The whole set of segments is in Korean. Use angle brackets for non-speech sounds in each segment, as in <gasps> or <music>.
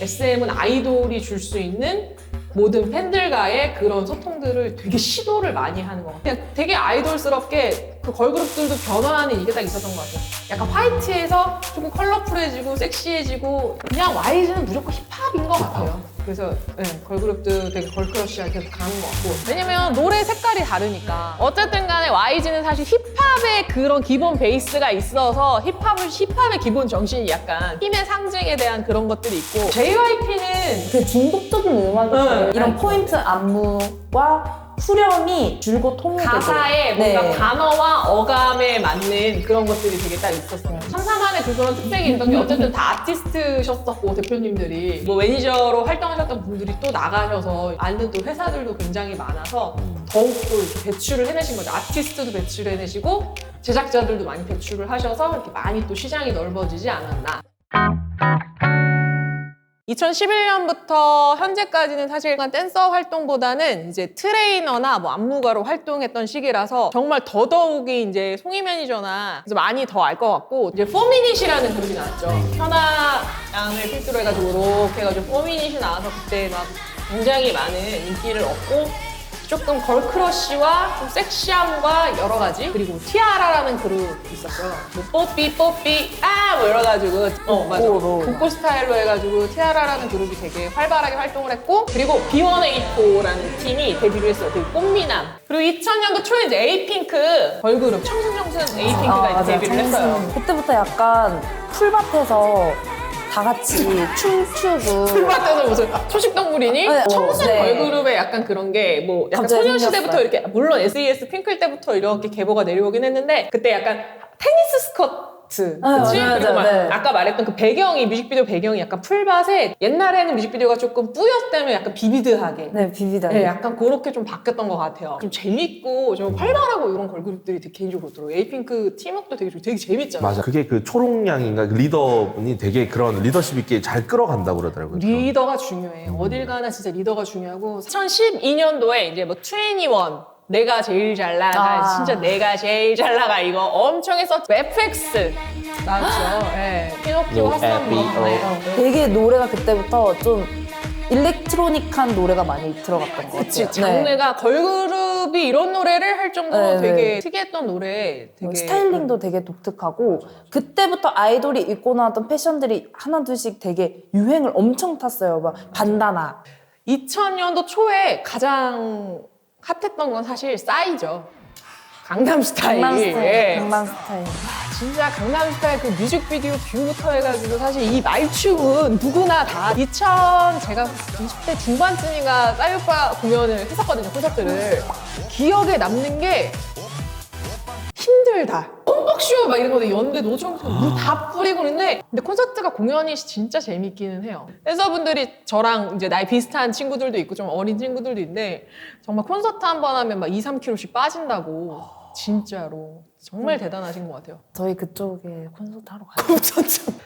SM은 아이돌이 줄 수 있는 모든 팬들과의 그런 소통들을 되게 시도를 많이 하는 것 같아요. 그냥 되게 아이돌스럽게 그 걸그룹들도 변화하는 이게 딱 있었던 것 같아요. 약간 화이트에서 조금 컬러풀해지고 섹시해지고 그냥 YG는 무조건 힙합인 것 같아요. 그래서 네, 걸그룹도 되게 걸크러쉬가 계속 가는 것 같고 왜냐면 노래 색깔이 다르니까 어쨌든 간에 YG는 사실 힙합의 그런 기본 베이스가 있어서 힙합을 힙합의 기본 정신이 약간 힘의 상징에 대한 그런 것들이 있고 JYP는 그 중독적인 음악이었어요. 네. 이런 포인트 안무와 후렴이 줄곧 통일되고 가사에 뭔가 네. 단어와 어감에 맞는 그런 것들이 되게 딱 있었어요. 참사만의 그 그런 특색이 있던 게 어쨌든 다 아티스트셨었고 대표님들이 뭐 매니저로 활동하셨던 분들이 또 나가셔서 아는 또 회사들도 굉장히 많아서 더욱 또 이렇게 배출을 해내신 거죠. 아티스트도 배출을 해내시고 제작자들도 많이 배출을 하셔서 이렇게 많이 또 시장이 넓어지지 않았나. 2011년부터 현재까지는 사실 댄서 활동보다는 이제 트레이너나 뭐 안무가로 활동했던 시기라서 정말 더더욱이 이제 송이 매니저나 많이 더 알 것 같고 이제 포미닛이라는 그룹이 나왔죠. 현아 양을 필두로 해가지고 이렇게 해가지고 포미닛이 나와서 그때 막 굉장히 많은 인기를 얻고 조금 걸크러쉬와 좀 섹시함과 여러 가지 그리고 티아라라는 그룹 있었어요. 뭐 뽀삐 뽀삐 아뭐 이래가지고 어 맞아 복고로. 복고 스타일로 해가지고 티아라라는 그룹이 되게 활발하게 활동을 했고 그리고 B1A4라는 팀이 데뷔를 했어요. 되게 꽃미남 그리고 2000년도 초에 이제 에이핑크 걸그룹 청순청순 에이핑크가 아, 이제 맞아요. 데뷔를 했어요. 그때부터 약간 풀밭에서 다 같이 춤추고 풀밭에서 무슨 초식동물이니? 네, 어, 청순 네. 걸그룹의 약간 그런 게 뭐 약간 갑자기 소녀시대부터 생겼어요. 이렇게 물론 SES 핑클 때부터 이렇게 계보가 내려오긴 했는데 그때 약간 테니스 스커트 그치? 맞아요, 그리고 막 맞아요. 네. 아까 말했던 그 배경이 뮤직비디오 배경이 약간 풀밭에 옛날에는 뮤직비디오가 조금 뿌옇다면 약간 비비드하게 네 비비다. 네, 약간 그렇게 좀 바뀌었던 것 같아요. 좀 재밌고 좀 활발하고 이런 걸그룹들이 되게 개인적으로 들어요. 에이핑크 팀워크도 되게, 좋- 되게 재밌잖아요. 맞아. 그게 그 초롱양인가 그 리더분이 되게 그런 리더십 있게 잘 끌어간다고 그러더라고요. 리더가 중요해. 어딜 가나 진짜 리더가 중요하고 2012년도에 이제 뭐 트웬티원 내가 제일 잘 나가 아. 진짜 내가 제일 잘 나가 이거 엄청 해서 FX 나왔죠. 예. 피노키오 뭐, 핫선머. FBO. 네. 되게 노래가 그때부터 좀 일렉트로닉한 노래가 많이 들어갔던 것 같아요. 그치 네. 장르가 걸그룹이 이런 노래를 할 정도로 네, 되게 네. 특이했던 노래 되게 뭐 스타일링도 되게 독특하고 그때부터 아이돌이 입고 나왔던 패션들이 하나 둘씩 되게 유행을 엄청 탔어요. 막 반다나. 2000년도 초에 가장 핫했던 건 사실 싸이죠. 강남 스타일. 강남 스타일. 예. 강남 스타일. 진짜 강남 스타일 그 뮤직비디오 뷰부터 해가지고 사실 이 말춤은 누구나 다 2000 제가 20대 중반쯤인가 싸이 오빠 공연을 했었거든요 콘서트를 기억에 남는 게 힘들다 쇼 막 이런 거데 연대 노총 물다 뿌리고 그러는데 근데 콘서트가 공연이 진짜 재밌기는 해요. 댄서분들이 저랑 이제 나이 비슷한 친구들도 있고 좀 어린 친구들도 있는데 정말 콘서트 한 번 하면 막 2, 3kg씩 빠진다고. 진짜로. 정말 대단하신 것 같아요. 저희 그쪽에 콘서트 하러 가요.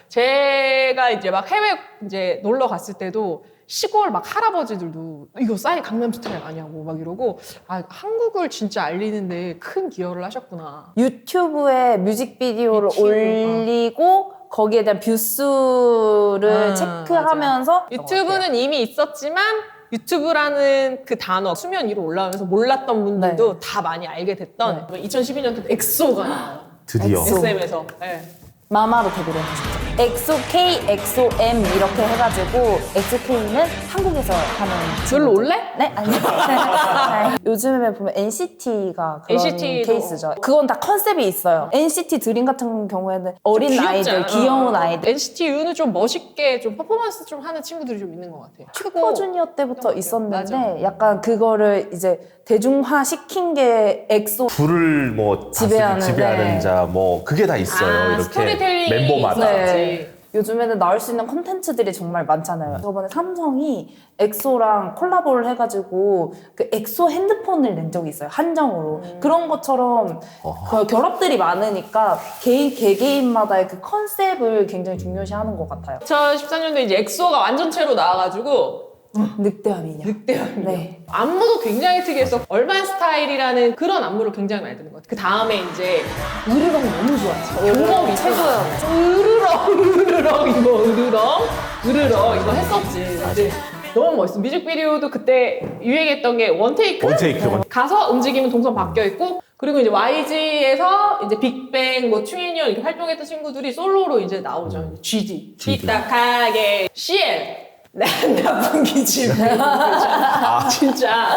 제가 이제 막 해외 이제 놀러 갔을 때도 시골 막 할아버지들도 이거 싸이 강남 스타일 아니냐고 막 이러고 아 한국을 진짜 알리는데 큰 기여를 하셨구나. 유튜브에 뮤직비디오를 유튜브, 올리고 거기에 대한 뷰수를 아, 체크하면서 유튜브는 이미 있었지만 유튜브라는 그 단어 수면 위로 올라오면서 몰랐던 분들도 다 많이 알게 됐던 2012년도 엑소가 나와요. 드디어. SM에서. 네. 마마로 데뷔를 했었죠. 엑소 K, 엑소 M 이렇게 해가지고 엑소 K는 한국에서 하는 친구들. 올래? 네 아니요. <laughs> 요즘에 보면 NCT가 그런 NCT 도. 케이스죠. 그건 다 컨셉이 있어요. NCT 드림 같은 경우에는 어린 귀엽지 아이들, 않아? 귀여운 어. 아이들. NCT U는 좀 멋있게 좀 퍼포먼스 좀 하는 친구들이 좀 있는 것 같아요. 슈퍼주니어 때부터 있었는데. 약간 그거를 이제 대중화 시킨 게 엑소 불을 뭐 지배하는, 지배하는 네. 자, 뭐 그게 다 있어요. 아, 이렇게 스토리텔링이 멤버마다. 네. 요즘에는 나올 수 있는 콘텐츠들이 정말 많잖아요. 저번에 삼성이 엑소랑 콜라보를 해가지고 그 엑소 핸드폰을 낸 적이 있어요. 한정으로. 그런 것처럼 어. 그 결합들이 많으니까 개인 개개인마다의 그 컨셉을 굉장히 중요시 하는 것 같아요. 2014년도에 이제 엑소가 완전체로 나와가지고 늑대와 미녀. 늑대함이요. 네. 안무도 굉장히 특이해서 얼반 스타일이라는 그런 안무를 굉장히 많이 듣는 것 같아요. 그 다음에 이제 으르렁 너무 좋아했어요. 방법이 최고예요. 으르렁 으르렁 이거 으르렁 으르렁 이거 했었지. 근데 너무 멋있어. 뮤직비디오도 그때 유행했던 게 원테이크. 원테이크. 가서 움직이면 동선 바뀌어 있고 그리고 이제 YG에서 이제 빅뱅, 뭐 트윈이언 이렇게 활동했던 친구들이 솔로로 이제 나오죠. GD, GD. 삐딱하게 CL 난 나쁜 기집 <laughs> 진짜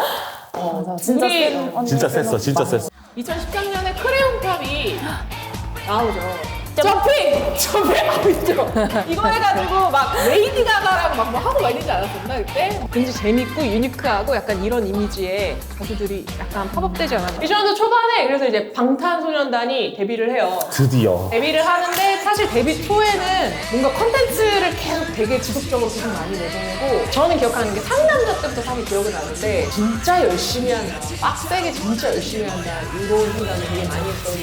어. 진짜 언니. 진짜 센 셌어, 진짜. 셌어. 2013년에 크레용팝이 <gasps> 나오죠. 점핑! 점핑! 아, 있죠. 이거 해가지고 막 레이디 가가랑 막 뭐 하고 막 이러지 않았었나 그때? 굉장히 재밌고 유니크하고 약간 이런 이미지의 가수들이 약간 팝업되지 않았나. 2000년도 초반에 그래서 이제 방탄소년단이 데뷔를 해요. 드디어. 데뷔를 하는데 사실 데뷔 초에는 뭔가 컨텐츠를 계속 되게 지속적으로 계속 많이 내보내고 저는 기억하는 게 상남자 때부터 사실 기억이 나는데 진짜 열심히 한다 빡세게 진짜 열심히 한다 이런 생각을 되게 많이 했던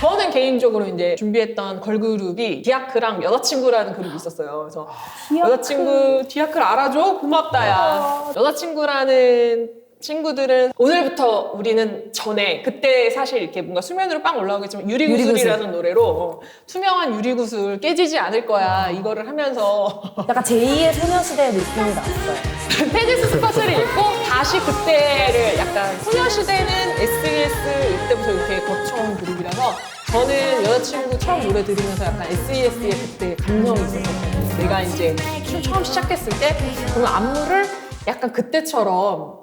저는 개인적으로 이제 준비했던 걸그룹이 디아크랑 여자친구라는 그룹이 있었어요. 그래서 디아크. 여자친구 디아크를 알아줘? 고맙다야. 여자친구라는 친구들은 오늘부터 우리는 전에 그때 사실 이렇게 뭔가 수면으로 빵 올라오겠지만 유리구슬이라는 노래로 어, 투명한 유리구슬 깨지지 않을 거야 이거를 하면서 약간 제2의 소녀시대 느낌이 났어요. 테니스 스커트를 입고 다시 그때를 약간 소녀시대는 SES 이때부터 이렇게 거쳐온 그룹이라서 저는 여자친구 처음 노래 들으면서 약간 SES의 그때 감성이 있었거든요. 내가 이제 춤 처음 시작했을 때 그러면 안무를 약간 그때처럼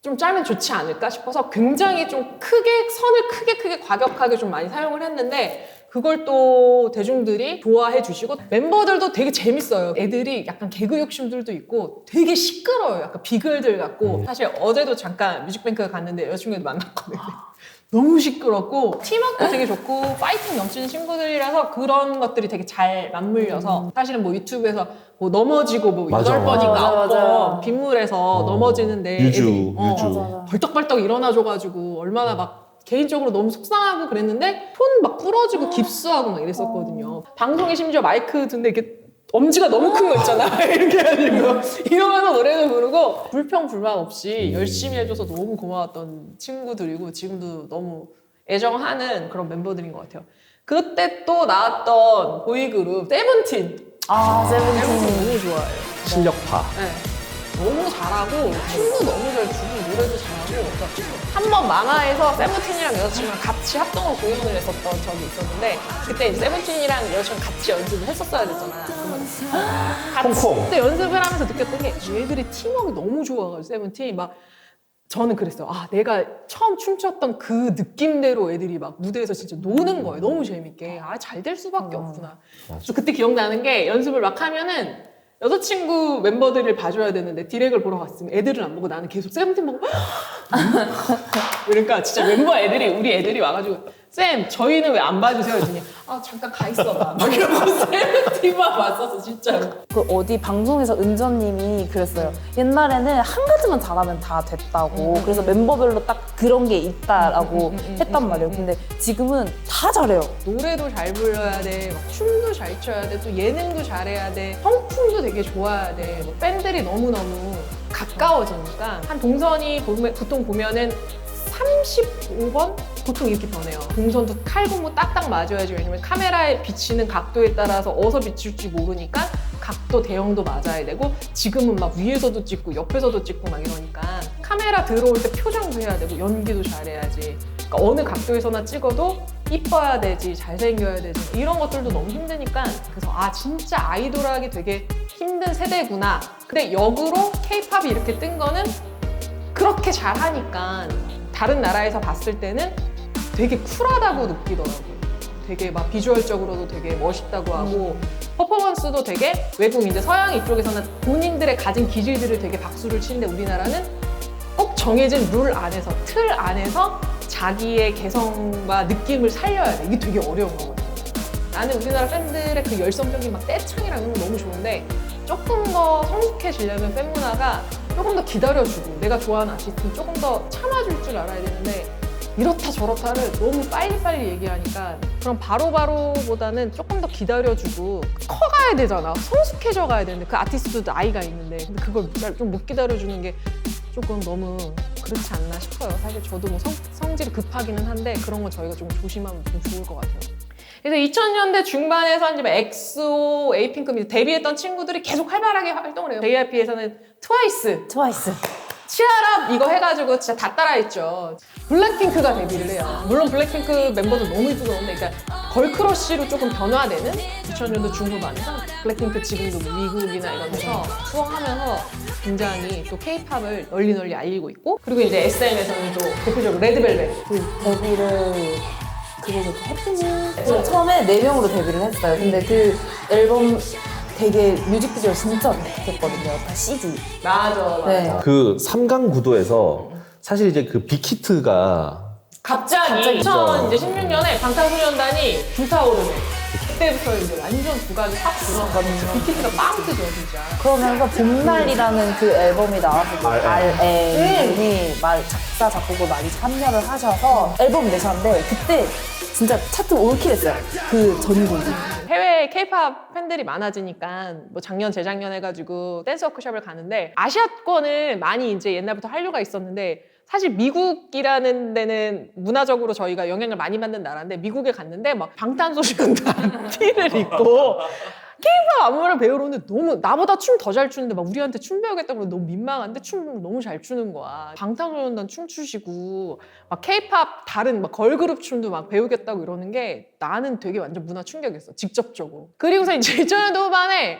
좀 짜면 좋지 않을까 싶어서 굉장히 좀 크게 선을 크게 크게 과격하게 좀 많이 사용을 했는데 그걸 또 대중들이 좋아해 주시고 멤버들도 되게 재밌어요. 애들이 약간 개그 욕심들도 있고 되게 시끄러워요. 약간 비글들 같고 사실 어제도 잠깐 뮤직뱅크 갔는데 여자친구도 만났거든요. <laughs> 너무 시끄럽고 팀워크 되게 좋고 파이팅 넘치는 친구들이라서 그런 것들이 되게 잘 맞물려서 사실은 뭐 유튜브에서 뭐 넘어지고 뭐 맞아, 여덟 번인가 맞아, 아홉 맞아. 번 빗물에서 넘어지는데 유주, 애들이, 어, 유주. 맞아, 맞아. 벌떡벌떡 일어나줘가지고 얼마나 막 개인적으로 너무 속상하고 그랬는데 손 막 부러지고 깁스하고 막 이랬었거든요. 방송에 심지어 마이크 듣는데 이렇게 엄지가 너무 큰 거 있잖아. <laughs> 이렇게 해가지고 이러면서 노래도 부르고 불평불만 없이 열심히 해줘서 너무 고마웠던 친구들이고 지금도 너무 애정하는 그런 멤버들인 것 같아요. 그때 또 나왔던 보이그룹 세븐틴. 아, 세븐틴 세븐틴. 너무 좋아해요. 실력파. 네. 너무 잘하고 춤도 너무 잘 추고 노래도 잘하고 한 번 만화에서 세븐틴이랑 여자친구랑 같이 합동으로 공연을 했었던 적이 있었는데 그때 이제 세븐틴이랑 여자친구 같이 연습을 했었어야 됐잖아. 그러면 같이 콩콩. 그때 연습을 하면서 느꼈던 게 얘들이 팀워크 너무 좋아가지고 세븐틴 막 저는 그랬어요. 아, 내가 처음 춤췄던 그 느낌대로 애들이 막 무대에서 진짜 노는 거예요. 너무 재밌게. 아, 잘 될 수밖에 없구나. 그래서 그때 기억나는 게 연습을 막 하면은 여자친구 멤버들을 봐줘야 되는데 디렉을 보러 갔으면 애들은 안 보고 나는 계속 세븐틴 보고 <gasps> 그러니까 진짜 멤버 애들이 우리 애들이 와가지고 쌤 저희는 왜 안 봐주세요? 했더니 아 잠깐 가 있어봐 막 이러고 세븐틴만 봤었어 진짜로 그 어디 방송에서 은전님이 그랬어요. 옛날에는 한 가지만 잘하면 다 됐다고. 그래서 멤버별로 딱 그런 게 있다라고 했단 말이에요. 근데 지금은 다 잘해요. 노래도 잘 불러야 돼, 막 춤도 잘 춰야 돼, 또 예능도 잘해야 돼, 성품도 되게 좋아야 돼. 뭐 팬들이 너무너무 가까워지니까 한 동선이 보면- 보통 보면은 35번? 보통 이렇게 변해요. 동선도 칼군무 딱딱 맞아야지. 왜냐면 카메라에 비치는 각도에 따라서 어디서 비칠지 모르니까 각도 대형도 맞아야 되고 지금은 막 위에서도 찍고 옆에서도 찍고 막 이러니까 카메라 들어올 때 표정도 해야 되고 연기도 잘해야지. 그러니까 어느 각도에서나 찍어도 이뻐야 되지, 잘생겨야 되지 이런 것들도 너무 힘드니까 그래서 아 진짜 아이돌 하기 되게 힘든 세대구나. 근데 역으로 케이팝이 이렇게 뜬 거는 그렇게 잘하니까 다른 나라에서 봤을 때는 되게 쿨하다고 느끼더라고요. 되게 막 비주얼적으로도 되게 멋있다고 하고 퍼포먼스도 되게 외국인들 서양 이쪽에서는 본인들의 가진 기질들을 되게 박수를 치는데 우리나라는 꼭 정해진 룰 안에서 틀 안에서 자기의 개성과 느낌을 살려야 돼. 이게 되게 어려운 거거든요. 나는 우리나라 팬들의 그 열성적인 막 이런 거 너무 좋은데 조금 더 성숙해지려면 팬 문화가 조금 더 기다려주고 내가 좋아하는 아티스트는 조금 더 참아줄 줄 알아야 되는데 이렇다 저렇다를 너무 빨리빨리 얘기하니까 그럼 바로바로보다는 조금 더 기다려주고 커가야 되잖아. 성숙해져 가야 되는데 그 아티스트도 나이가 있는데 근데 그걸 좀 못 기다려주는 게 조금 너무 그렇지 않나 싶어요. 사실 저도 뭐 성, 성질이 급하기는 한데 그런 건 저희가 좀 조심하면 좀 좋을 것 같아요. 그래서 2000년대 중반에서 이제 뭐 엑소, 에이핑크 및 데뷔했던 친구들이 계속 활발하게 활동을 해요. JYP에서는 트와이스, 트와이스. 치아라 이거 해가지고 진짜 다 따라했죠. 블랙핑크가 데뷔를 해요. 물론 블랙핑크 멤버도 너무 이쁘고 그런데 그러니까 걸크러쉬로 조금 변화되는 2000년도 중후반에서 블랙핑크 지금도 뭐 미국이나 이런 데서 투어하면서 굉장히 또 케이팝을 널리 널리 알리고 있고 그리고 이제 SM에서는 또 대표적으로 레드벨벳 그 데뷔를 그게 해피니 그래서 처음에 네 명으로 데뷔를 했어요. 근데 그 앨범 되게 뮤직비디오 진짜 좋겠거든요. 다 CG. 맞아 맞아 네. 그 삼강 구도에서 사실 이제 그 빅히트가 갑자기, 갑자기 2016년에 방탄소년단이 불타오르네 그때부터 이제 완전 두각이 확 들어가거든요 빅히트가 빵 뜨죠 진짜 그러면서 봄날이라는 그 앨범이 나와서 RM. RM이 말 작사 작곡을 많이 참여를 하셔서 앨범 내셨는데 그때 진짜 차트 올킬했어요. 그 전곡이. 해외 케이팝 팬들이 많아지니까 뭐 작년 재작년 해가지고 댄스 워크숍을 가는데 아시아권을 많이 이제 옛날부터 한류가 있었는데 사실 미국이라는 데는 문화적으로 저희가 영향을 많이 받는 나라인데 미국에 갔는데 막 방탄소년단 <laughs> 티를 입고 케이팝 안무를 배우러 오는데 너무 나보다 춤 더 잘 추는데 막 우리한테 춤 배우겠다고 너무 민망한데 춤을 너무 잘 추는 거야. 방탄소년단 춤 추시고 막 케이팝 다른 막 걸그룹 춤도 막 배우겠다고 이러는 게 나는 되게 완전 문화 충격이었어. 직접적으로. 그리고서 이제 <laughs> 2000년도 후반에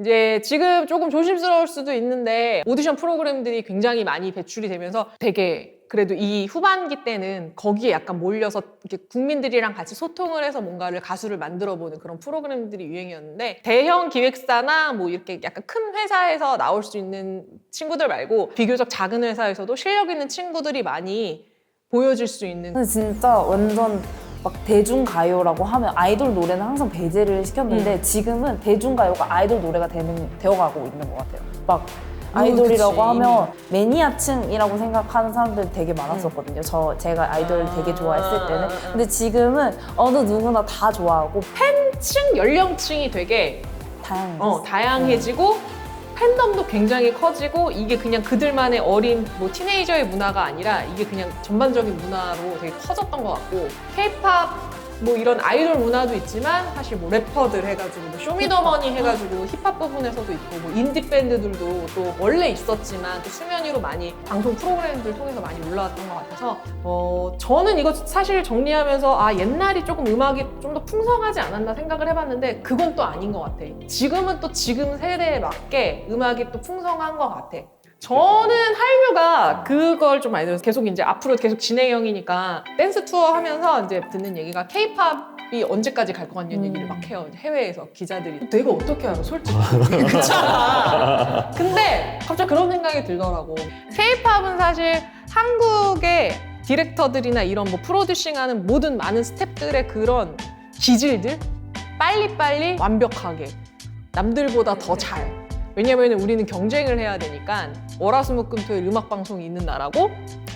이제 지금 조금 조심스러울 수도 있는데 오디션 프로그램들이 굉장히 많이 배출이 되면서 되게 그래도 이 후반기 때는 거기에 약간 몰려서 이렇게 국민들이랑 같이 소통을 해서 뭔가를 가수를 만들어 보는 그런 프로그램들이 유행이었는데 대형 기획사나 뭐 이렇게 약간 큰 회사에서 나올 수 있는 친구들 말고 비교적 작은 회사에서도 실력 있는 친구들이 많이 보여줄 수 있는 진짜 완전 막 대중가요라고 하면 아이돌 노래는 항상 배제를 시켰는데 음. 지금은 대중가요가 아이돌 노래가 되는, 되어가고 있는 것 같아요. 막 음, 아이돌이라고 그치. 하면 매니아층이라고 생각하는 사람들 되게 많았었거든요. 저 제가 아이돌 되게 좋아했을 때는. 근데 지금은 어느 누구나 다 좋아하고 층 연령층이 되게 다양해요. 어, 다양해지고 팬덤도 굉장히 커지고 이게 그냥 그들만의 어린 뭐 티네이저의 문화가 아니라 이게 그냥 전반적인 문화로 되게 커졌던 것 같고 케이팝 뭐 이런 아이돌 문화도 있지만 사실 뭐 래퍼들 해가지고 뭐 쇼미더머니 해가지고 힙합 부분에서도 있고 뭐 인디 밴드들도 또 원래 있었지만 또 수면 위로 많이 방송 프로그램들 통해서 많이 올라왔던 것 같아서 어 저는 이거 사실 정리하면서 아 옛날이 조금 음악이 좀 더 풍성하지 않았나 생각을 해봤는데 그건 또 아닌 것 같아. 지금은 또 지금 세대에 맞게 음악이 또 풍성한 것 같아. 저는 한류가 그걸 좀 많이 들어서 계속 이제 앞으로 계속 진행형이니까 댄스 투어 하면서 이제 듣는 얘기가 케이팝 이 언제까지 갈 것 같냐는 얘기를 막 해요. 해외에서 기자들이. 내가 어떻게 알아, 솔직히. <laughs> 그렇잖아. 근데 갑자기 그런 생각이 들더라고. 케이팝은 사실 한국의 디렉터들이나 이런 뭐 프로듀싱하는 모든 많은 스탭들의 그런 기질들 빨리빨리 완벽하게 남들보다 더 잘. 왜냐면 우리는 경쟁을 해야 되니까 월화수목금토일 음악 방송이 있는 나라고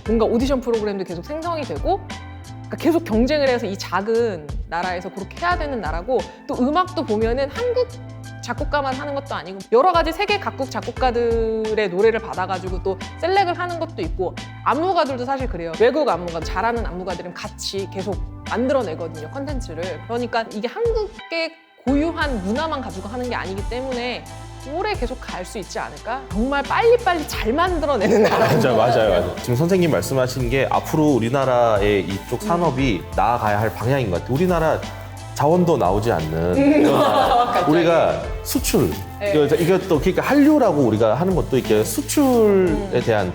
뭔가 오디션 프로그램도 계속 생성이 되고 그러니까 계속 경쟁을 해서 이 작은 나라에서 그렇게 해야 되는 나라고 또 음악도 보면은 한국 작곡가만 하는 것도 아니고 여러 가지 세계 각국 작곡가들의 노래를 받아가지고 또 셀렉을 하는 것도 있고 안무가들도 사실 그래요. 외국 안무가 잘하는 안무가들은 같이 계속 만들어내거든요 컨텐츠를. 그러니까 이게 한국의 고유한 문화만 가지고 하는 게 아니기 때문에 오래 계속 갈 수 있지 않을까? 정말 빨리빨리 잘 만들어내는 나라. 맞아요, 맞아요, 맞아요. 지금 선생님 말씀하신 게 앞으로 우리나라의 이쪽 산업이 나아가야 할 방향인 것 같아요. 우리나라 자원도 나오지 않는 이런 나라. <laughs> 우리가 수출 네. 이거- 이것도 그러니까 한류라고 우리가 하는 것도 이렇게 수출에 대한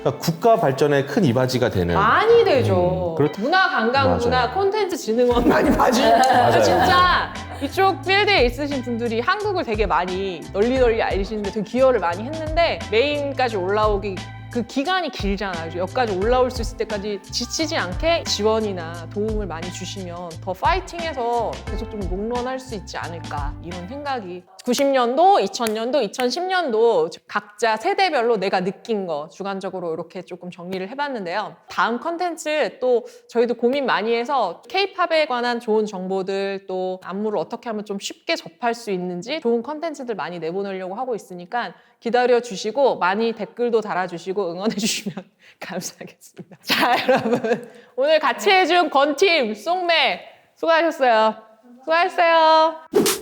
그러니까 국가 발전에 큰 이바지가 되는 많이 되죠. 음, 그렇- 문화 관광부나 콘텐츠 진흥원 많이 봐주니까 <laughs> 맞아요. 진짜 이쪽 필드에 있으신 분들이 한국을 되게 많이 널리 널리 알리시는데 되게 기여를 많이 했는데 메인까지 올라오기 그 기간이 길잖아요. 여기까지 올라올 수 있을 때까지 지치지 않게 지원이나 도움을 많이 주시면 더 파이팅해서 계속 좀 롱런할 수 있지 않을까 이런 생각이 90년도, 2000년도, 2010년도 각자 세대별로 내가 느낀 거 주관적으로 이렇게 조금 정리를 해봤는데요. 다음 컨텐츠 또 저희도 고민 많이 해서 K-팝에 관한 좋은 정보들 또 안무를 어떻게 하면 좀 쉽게 접할 수 있는지 좋은 컨텐츠들 많이 내보내려고 하고 있으니까 기다려 주시고 많이 댓글도 달아주시고 응원해 주시면 <laughs> 감사하겠습니다. 자 여러분 오늘 같이 해준 건팀 송매 수고하셨어요. 수고하셨어요.